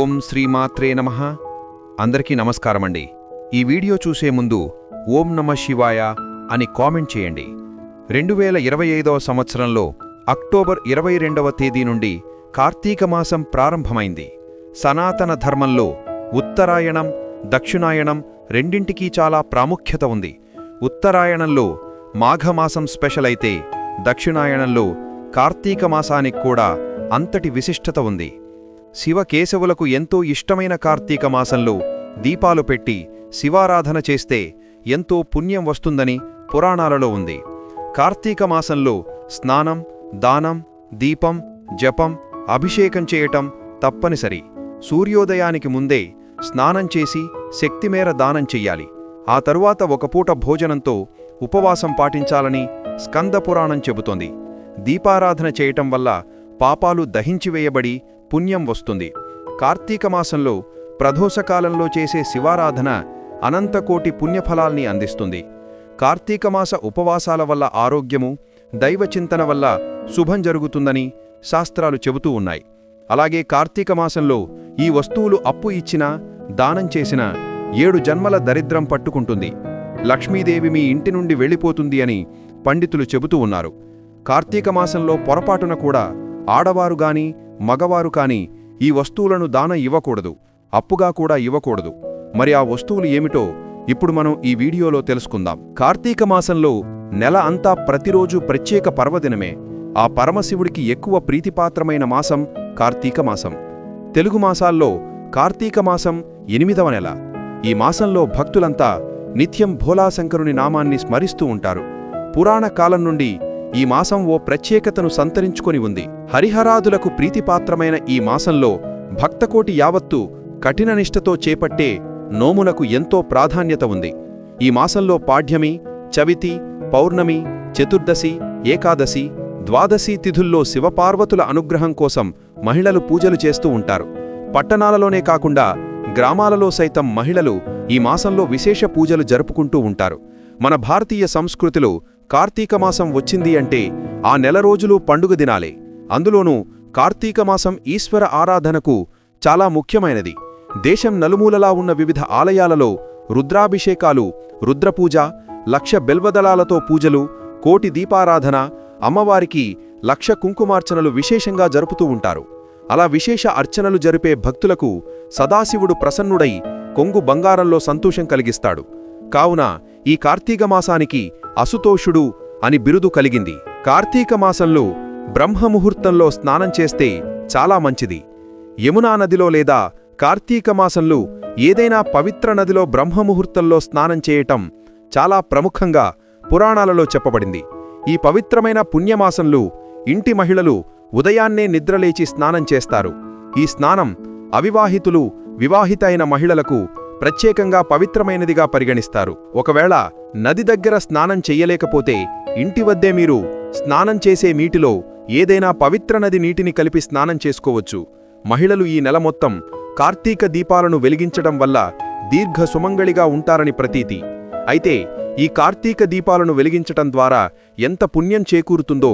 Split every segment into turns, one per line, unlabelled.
ఓం శ్రీమాత్రే నమ. అందరికీ నమస్కారమండి. ఈ వీడియో చూసే ముందు ఓం నమ శివాయ అని కామెంట్ చేయండి. రెండు వేల ఇరవై ఐదవ సంవత్సరంలో అక్టోబర్ ఇరవై రెండవ తేదీ నుండి కార్తీక మాసం ప్రారంభమైంది. సనాతన ధర్మంలో ఉత్తరాయణం దక్షిణాయణం రెండింటికీ చాలా ప్రాముఖ్యత ఉంది. ఉత్తరాయణంలో మాఘమాసం స్పెషల్ అయితే దక్షిణాయనంలో కార్తీక మాసానికి కూడా అంతటి విశిష్టత ఉంది. శివకేశవులకు ఎంతో ఇష్టమైన కార్తీక మాసంలో దీపాలు పెట్టి శివారాధన చేస్తే ఎంతో పుణ్యం వస్తుందని పురాణాలలో ఉంది. కార్తీక మాసంలో స్నానం దానం దీపం జపం అభిషేకం చేయటం తప్పనిసరి. సూర్యోదయానికి ముందే స్నానం చేసి శక్తిమేర దానం చెయ్యాలి. ఆ తరువాత ఒక పూట భోజనంతో ఉపవాసం పాటించాలని స్కందపురాణం చెబుతోంది. దీపారాధన చేయటం వల్ల పాపాలు దహించివేయబడి పుణ్యం వస్తుంది. కార్తీక మాసంలో ప్రదోషకాలంలో చేసే శివారాధన అనంతకోటి పుణ్యఫలాల్ని అందిస్తుంది. కార్తీకమాస ఉపవాసాల వల్ల ఆరోగ్యము దైవచింతన వల్ల శుభం జరుగుతుందని శాస్త్రాలు చెబుతూ ఉన్నాయి. అలాగే కార్తీక మాసంలో ఈ వస్తువులు అప్పు ఇచ్చినా దానం చేసినా ఏడు జన్మల దరిద్రం పట్టుకుంటుంది. లక్ష్మీదేవి మీ ఇంటి నుండి వెళ్ళిపోతుంది అని పండితులు చెబుతూ ఉన్నారు. కార్తీక మాసంలో పొరపాటున కూడా ఆడవారు గాని మగవారు కాని ఈ వస్తువులను దాన ఇవ్వకూడదు అప్పుగా కూడా ఇవ్వకూడదు. మరి ఆ వస్తువులు ఏమిటో ఇప్పుడు మనం ఈ వీడియోలో తెలుసుకుందాం. కార్తీక మాసంలో నెల అంతా ప్రతిరోజు ప్రత్యేక పర్వదినమే. ఆ పరమశివుడికి ఎక్కువ ప్రీతిపాత్రమైన మాసం కార్తీక మాసం. తెలుగు మాసాల్లో కార్తీక మాసం ఎనిమిదవ నెల. ఈ మాసంలో భక్తులంతా నిత్యం భోలాశంకరుని నామాన్ని స్మరిస్తూ ఉంటారు. పురాణ కాలం నుండి ఈ మాసం ఓ ప్రత్యేకతను సంతరించుకొని ఉంది. హరిహరాదులకు ప్రీతిపాత్రమైన ఈ మాసంలో భక్తకోటి యావత్తు కఠిన నిష్ఠతో చేపట్టే నోములకు ఎంతో ప్రాధాన్యత ఉంది. ఈ మాసంలో పాఠ్యమి చవితి పౌర్ణమి చతుర్దశి ఏకాదశి ద్వాదశి తిథుల్లో శివపార్వతుల అనుగ్రహం కోసం మహిళలు పూజలు చేస్తూ ఉంటారు. పట్టణాలలోనే కాకుండా గ్రామాలలో సైతం మహిళలు ఈ మాసంలో విశేష పూజలు జరుపుకుంటూ ఉంటారు. మన భారతీయ సంస్కృతిలో కార్తీక మాసం వచ్చింది అంటే ఆ నెల రోజులు పండుగ దినాలే. అందులోనూ కార్తీక మాసం ఈశ్వర ఆరాధనకు చాలా ముఖ్యమైనది. దేశం నలుమూలలా ఉన్న వివిధ ఆలయాలలో రుద్రాభిషేకాలు రుద్రపూజ లక్ష బెల్వదళాలతో పూజలు కోటి దీపారాధన అమ్మవారికి లక్ష కుంకుమార్చనలు విశేషంగా జరుపుతూ ఉంటారు. అలా విశేష అర్చనలు జరిపే భక్తులకు సదాశివుడు ప్రసన్నుడై కొంగు బంగారంలో సంతోషం కలిగిస్తాడు. కావున ఈ కార్తీక మాసానికి అసుతోషుడు అని బిరుదు కలిగింది. కార్తీక మాసంలో బ్రహ్మముహూర్తంలో స్నానం చేస్తే చాలా మంచిది. యమునా నదిలో లేదా కార్తీక మాసంలో ఏదైనా పవిత్ర నదిలో బ్రహ్మముహూర్తంలో స్నానం చేయటం చాలా ప్రముఖంగా పురాణాలలో చెప్పబడింది. ఈ పవిత్రమైన పుణ్యమాసంలో ఇంటి మహిళలు ఉదయాన్నే నిద్రలేచి స్నానం చేస్తారు. ఈ స్నానం అవివాహితులు వివాహిత అయిన మహిళలకు ప్రత్యేకంగా పవిత్రమైనదిగా పరిగణిస్తారు. ఒకవేళ నది దగ్గర స్నానం చెయ్యలేకపోతే ఇంటి వద్దే మీరు స్నానం చేసే నీటిలో ఏదైనా పవిత్ర నది నీటిని కలిపి స్నానం చేసుకోవచ్చు. మహిళలు ఈ నెల మొత్తం కార్తీక దీపాలను వెలిగించడం వల్ల దీర్ఘ సుమంగళిగా ఉంటారని ప్రతీతి. అయితే ఈ కార్తీక దీపాలను వెలిగించటం ద్వారా ఎంత పుణ్యం చేకూరుతుందో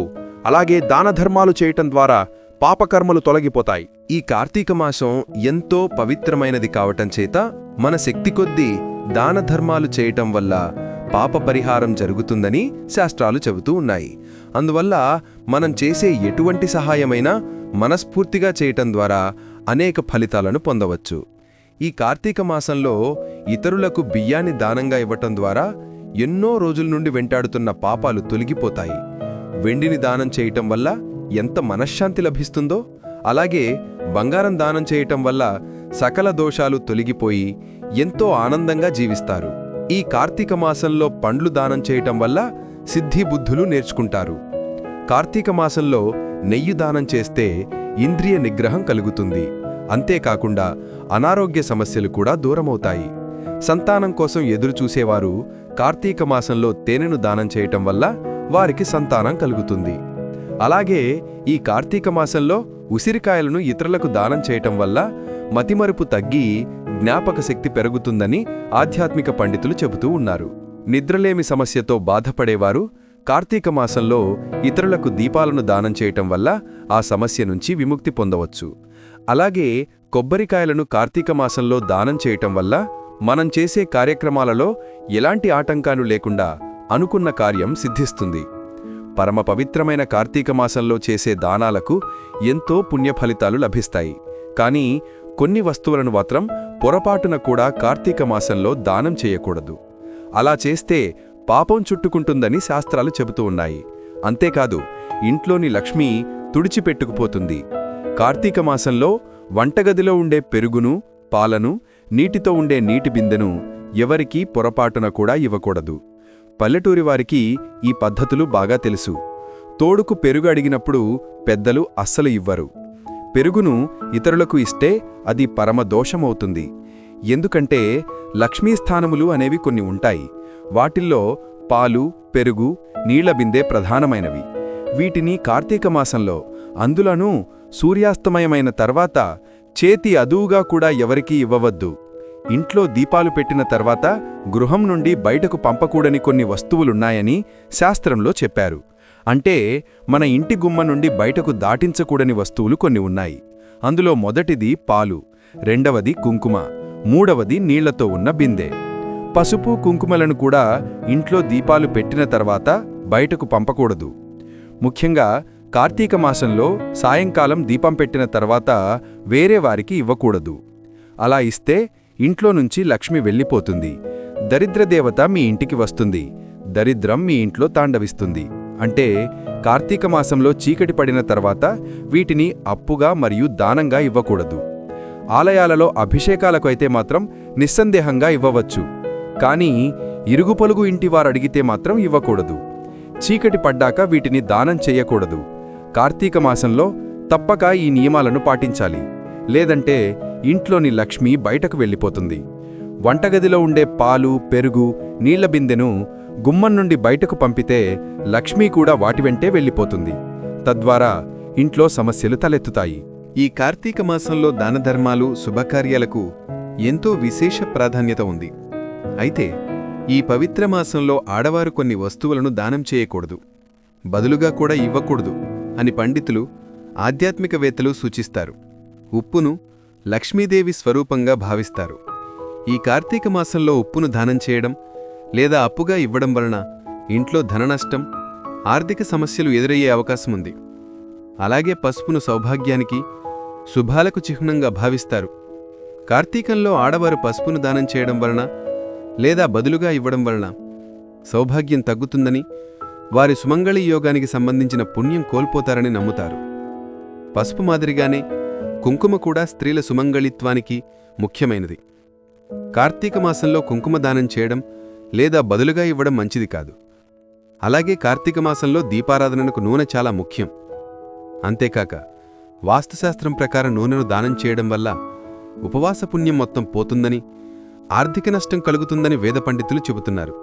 అలాగే దానధర్మాలు చేయటం ద్వారా పాపకర్మలు తొలగిపోతాయి.
ఈ కార్తీక మాసం ఎంతో పవిత్రమైనది కావటం చేత మన శక్తి కొద్దీ దానధర్మాలు చేయటం వల్ల పాప పరిహారం జరుగుతుందని శాస్త్రాలు చెబుతూ ఉన్నాయి. అందువల్ల మనం చేసే ఎటువంటి సహాయమైనా మనస్ఫూర్తిగా చేయటం ద్వారా అనేక ఫలితాలను పొందవచ్చు. ఈ కార్తీక మాసంలో ఇతరులకు బియ్యాన్ని దానంగా ఇవ్వటం ద్వారా ఎన్నో రోజుల నుండి వెంటాడుతున్న పాపాలు తొలగిపోతాయి. వెండిని దానం చేయటం వల్ల ఎంత మనశ్శాంతి లభిస్తుందో అలాగే బంగారం దానం చేయటం వల్ల సకల దోషాలు తొలగిపోయి ఎంతో ఆనందంగా జీవిస్తారు. ఈ కార్తీక మాసంలో పండ్లు దానం చేయటం వల్ల సిద్ధి బుద్ధులు నేర్చుకుంటారు. కార్తీక మాసంలో నెయ్యి దానం చేస్తే ఇంద్రియ నిగ్రహం కలుగుతుంది. అంతేకాకుండా అనారోగ్య సమస్యలు కూడా దూరమవుతాయి. సంతానం కోసం ఎదురుచూసేవారు కార్తీక మాసంలో తేనెను దానం చేయటం వల్ల వారికి సంతానం కలుగుతుంది. అలాగే ఈ కార్తీక మాసంలో ఉసిరికాయలను ఇతరులకు దానం చేయటం వల్ల మతిమరుపు తగ్గి జ్ఞాపక శక్తి పెరుగుతుందని ఆధ్యాత్మిక పండితులు చెబుతూ ఉన్నారు. నిద్రలేమి సమస్యతో బాధపడేవారు కార్తీక మాసంలో ఇతరులకు దీపాలను దానం చేయటం వల్ల ఆ సమస్య నుంచి విముక్తి పొందవచ్చు. అలాగే
కొబ్బరికాయలను కార్తీక మాసంలో దానం చేయటం వల్ల మనం చేసే కార్యక్రమాలలో ఎలాంటి ఆటంకాలు లేకుండా అనుకున్న కార్యం సిద్ధిస్తుంది. పరమ పవిత్రమైన కార్తీక మాసంలో చేసే దానాలకు ఎంతో పుణ్యఫలితాలు లభిస్తాయి. కానీ కొన్ని వస్తువులను మాత్రం పొరపాటున కూడా కార్తీక మాసంలో దానం చేయకూడదు. అలా చేస్తే పాపం చుట్టుకుంటుందని శాస్త్రాలు చెబుతూ ఉన్నాయి. అంతేకాదు ఇంట్లోని లక్ష్మి తుడిచిపెట్టుకుపోతుంది కార్తీక మాసంలో వంటగదిలో ఉండే పెరుగును పాలను నీటితో ఉండే నీటి బిందెను ఎవరికీ పొరపాటున కూడా ఇవ్వకూడదు. పల్లెటూరి వారికి ఈ పద్ధతులు బాగా తెలుసు. తోడుకు పెరుగు అడిగినప్పుడు పెద్దలు అస్సలు ఇవ్వరు. పెరుగును ఇతరులకు ఇస్తే అది పరమ దోషమవుతుంది. ఎందుకంటే లక్ష్మీస్థానములు అనేవి కొన్ని ఉంటాయి. వాటిల్లో పాలు పెరుగు నీళ్ళ బిందె ప్రధానమైనవి. వీటిని కార్తీక మాసంలో అందులోనూ సూర్యాస్తమయమైన తర్వాత చేతి అదువుగా కూడా ఎవరికీ ఇవ్వవద్దు. ఇంట్లో దీపాలు పెట్టిన తర్వాత గృహం నుండి బయటకు పంపకూడని కొన్ని వస్తువులున్నాయని శాస్త్రంలో చెప్పారు. అంటే మన ఇంటి గుమ్మ నుండి బయటకు దాటించకూడని వస్తువులు కొన్ని ఉన్నాయి. అందులో మొదటిది పాలు రెండవది కుంకుమ మూడవది నీళ్ళతో ఉన్న బిందె. పసుపు కుంకుమలను కూడా ఇంట్లో దీపాలు పెట్టిన తర్వాత బయటకు పంపకూడదు. ముఖ్యంగా కార్తీక మాసంలో సాయంకాలం దీపం పెట్టిన తర్వాత వేరే వారికి ఇవ్వకూడదు. అలా ఇస్తే ఇంట్లో నుంచి లక్ష్మి వెళ్ళిపోతుంది. దరిద్రదేవత మీ ఇంటికి వస్తుంది. దరిద్రం మీ ఇంట్లో తాండవిస్తుంది. అంటే కార్తీక మాసంలో చీకటి పడిన తర్వాత వీటిని అప్పుగా మరియు దానంగా ఇవ్వకూడదు. ఆలయాలలో అభిషేకాలకు అయితే మాత్రం నిస్సందేహంగా ఇవ్వవచ్చు. కానీ ఇరుగు పొలుగు ఇంటివారు అడిగితే మాత్రం ఇవ్వకూడదు. చీకటి పడ్డాక వీటిని దానం చేయకూడదు. కార్తీక మాసంలో తప్పక ఈ నియమాలను పాటించాలి. లేదంటే ఇంట్లోని లక్ష్మి బయటకు వెళ్ళిపోతుంది. వంటగదిలో ఉండే పాలు పెరుగు నీళ్ళ బిందెను గుమ్మం నుండి బయటకు పంపితే లక్ష్మీ కూడా వాటి వెంటే వెళ్ళిపోతుంది. తద్వారా ఇంట్లో సమస్యలు తలెత్తుతాయి.
ఈ కార్తీక మాసంలో దానధర్మాలు శుభకార్యాలకు ఎంతో విశేష ప్రాధాన్యత ఉంది. అయితే ఈ పవిత్ర మాసంలో ఆడవారు కొన్ని వస్తువులను దానం చేయకూడదు. బదులుగా కూడా ఇవ్వకూడదు అని పండితులు ఆధ్యాత్మికవేత్తలు సూచిస్తారు. ఉప్పును లక్ష్మీదేవి స్వరూపంగా భావిస్తారు. ఈ కార్తీక మాసంలో ఉప్పును దానం చేయడం లేదా అప్పుగా ఇవ్వడం వలన ఇంట్లో ధననష్టం ఆర్థిక సమస్యలు ఎదురయ్యే అవకాశముంది అలాగే పసుపును సౌభాగ్యానికి శుభాలకు చిహ్నంగా భావిస్తారు. కార్తీకంలో ఆడవారు పసుపును దానం చేయడం వలన లేదా బదులుగా ఇవ్వడం వలన సౌభాగ్యం తగ్గుతుందని వారి సుమంగళి యోగానికి సంబంధించిన పుణ్యం కోల్పోతారని నమ్ముతారు. పసుపు మాదిరిగానే కుంకుమ కూడా స్త్రీల సుమంగళిత్వానికి ముఖ్యమైనది. కార్తీక మాసంలో కుంకుమ దానం చేయడం లేదా బదులుగా ఇవ్వడం మంచిది కాదు. అలాగే కార్తీక మాసంలో దీపారాధనకు నూనె చాలా ముఖ్యం. అంతేకాక వాస్తుశాస్త్రం ప్రకారం నూనెను దానం చేయడం వల్ల ఉపవాస పుణ్యం మొత్తం పోతుందని ఆర్థిక నష్టం కలుగుతుందని వేద పండితులు చెబుతున్నారు.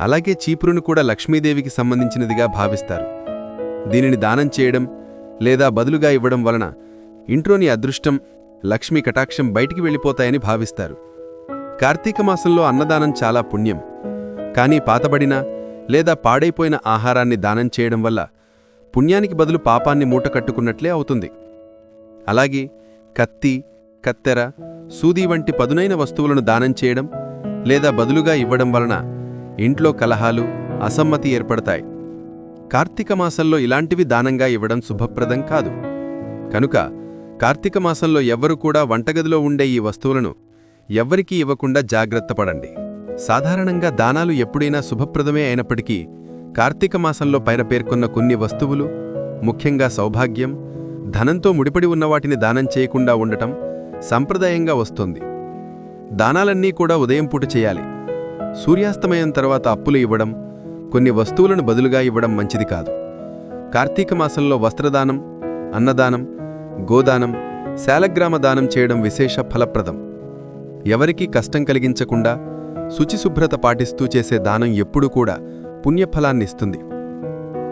అలాగే చీపురును కూడా లక్ష్మీదేవికి సంబంధించినదిగా భావిస్తారు. దీనిని దానం చేయడం లేదా బదులుగా ఇవ్వడం వలన ఇంట్లోని అదృష్టం లక్ష్మీ కటాక్షం బయటికి వెళ్ళిపోతాయని భావిస్తారు. కార్తీక మాసంలో అన్నదానం చాలా పుణ్యం. కానీ పాతబడిన లేదా పాడైపోయిన ఆహారాన్ని దానం చేయడం వల్ల పుణ్యానికి బదులు పాపాన్ని మూట కట్టుకున్నట్లే అవుతుంది. అలాగే కత్తి కత్తెర సూది వంటి పదునైన వస్తువులను దానం చేయడం లేదా బదులుగా ఇవ్వడం వలన ఇంట్లో కలహాలు అసమ్మతి ఏర్పడతాయి. కార్తీక మాసంలో ఇలాంటివి దానంగా ఇవ్వడం శుభప్రదం కాదు. కనుక కార్తీక మాసంలో ఎవ్వరు కూడా వంటగదిలో ఉండే ఈ వస్తువులను ఎవ్వరికీ ఇవ్వకుండా జాగ్రత్త పడండి. సాధారణంగా దానాలు ఎప్పుడైనా శుభప్రదమే అయినప్పటికీ కార్తీక మాసంలో పైన పేర్కొన్న కొన్ని వస్తువులు ముఖ్యంగా సౌభాగ్యం ధనంతో ముడిపడి ఉన్న వాటిని దానం చేయకుండా ఉండటం సంప్రదాయంగా వస్తోంది. దానాలన్నీ కూడా ఉదయం పూట చేయాలి. సూర్యాస్తమయం తర్వాత అప్పులు ఇవ్వడం కొన్ని వస్తువులను బదులుగా ఇవ్వడం మంచిది కాదు. కార్తీక మాసంలో వస్త్రదానం అన్నదానం గోదానం శాలగ్రామ దానం చేయడం విశేష ఫలప్రదం. ఎవరికీ కష్టం కలిగించకుండా శుచిశుభ్రత పాటిస్తూ చేసే దానం ఎప్పుడూ కూడా పుణ్యఫలాన్నిస్తుంది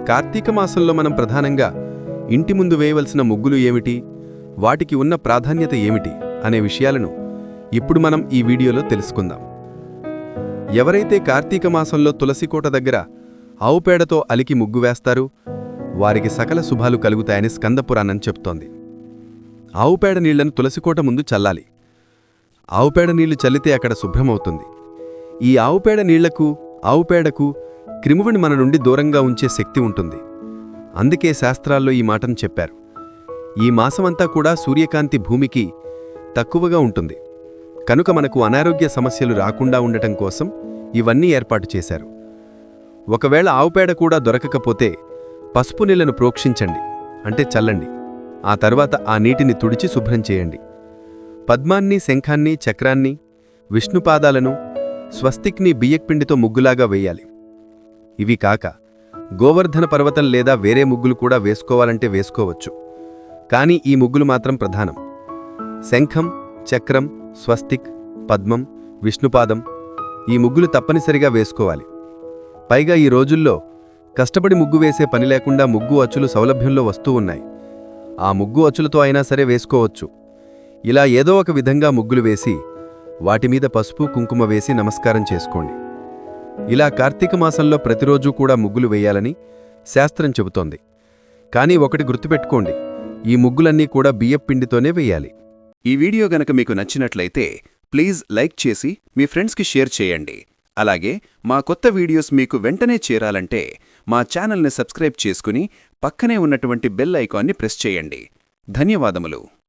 కార్తీక మాసంలో మనం ప్రధానంగా ఇంటి ముందు వేయవలసిన ముగ్గులు ఏమిటి? వాటికి ఉన్న ప్రాధాన్యత ఏమిటి? అనే విషయాలను ఇప్పుడు మనం ఈ వీడియోలో తెలుసుకుందాం. ఎవరైతే కార్తీక మాసంలో తులసికోట దగ్గర ఆవుపేడతో అలికి ముగ్గు వేస్తారు వారికి సకల శుభాలు కలుగుతాయని స్కందపురాణం చెప్తోంది.
ఆవుపేడ నీళ్ళను తులసికోట ముందు చల్లాలి. ఆవుపేడ నీళ్ళు చల్లితే అక్కడ శుభ్రమవుతుంది. ఈ ఆవుపేడ నీళ్ళకు ఆవుపేడకు క్రిమువుని మన నుండి దూరంగా ఉంచే శక్తి ఉంటుంది. అందుకే శాస్త్రాల్లో ఈ మాటను చెప్పారు. ఈ మాసమంతా కూడా సూర్యకాంతి భూమికి తక్కువగా ఉంటుంది. కనుక మనకు అనారోగ్య సమస్యలు రాకుండా ఉండటం కోసం ఇవన్నీ ఏర్పాటు చేశారు. ఒకవేళ ఆవుపేడ కూడా దొరకకపోతే పసుపు నీళ్ళను ప్రోక్షించండి అంటే చల్లండి. ఆ తర్వాత ఆ నీటిని తుడిచి శుభ్రం చేయండి. పద్మాన్ని శంఖాన్ని చక్రాన్ని విష్ణుపాదాలను స్వస్తిక్ని బియ్యక్పిండితో ముగ్గులాగా వేయాలి. ఇవి కాక గోవర్ధన పర్వతం లేదా వేరే ముగ్గులు కూడా వేసుకోవాలంటే వేసుకోవచ్చు. కానీ ఈ ముగ్గులు మాత్రం ప్రధానం. శంఖం చక్రం స్వస్తిక్ పద్మం విష్ణుపాదం ఈ ముగ్గులు తప్పనిసరిగా వేసుకోవాలి. పైగా ఈ రోజుల్లో కష్టపడి ముగ్గు వేసే పని లేకుండా ముగ్గు అచ్చులు సౌలభ్యంలో వస్తూ ఉన్నాయి. ఆ ముగ్గు అచ్చులతో అయినా సరే వేసుకోవచ్చు. ఇలా ఏదో ఒక విధంగా ముగ్గులు వేసి వాటిమీద పసుపు కుంకుమ వేసి నమస్కారం చేసుకోండి. ఇలా కార్తీక మాసంలో ప్రతిరోజూ కూడా ముగ్గులు వేయాలని శాస్త్రం చెబుతోంది. కానీ ఒకటి గుర్తుపెట్టుకోండి ఈ ముగ్గులన్నీ కూడా బియ్యపిండితోనే వేయాలి.
ఈ వీడియో గనక మీకు నచ్చినట్లయితే ప్లీజ్ లైక్ చేసి మీ ఫ్రెండ్స్కి షేర్ చేయండి. అలాగే మా కొత్త వీడియోస్ మీకు వెంటనే చేరాలంటే మా ఛానల్ని సబ్స్క్రైబ్ చేసుకుని పక్కనే ఉన్నటువంటి బెల్ ఐకాన్ని ప్రెస్ చేయండి. ధన్యవాదములు.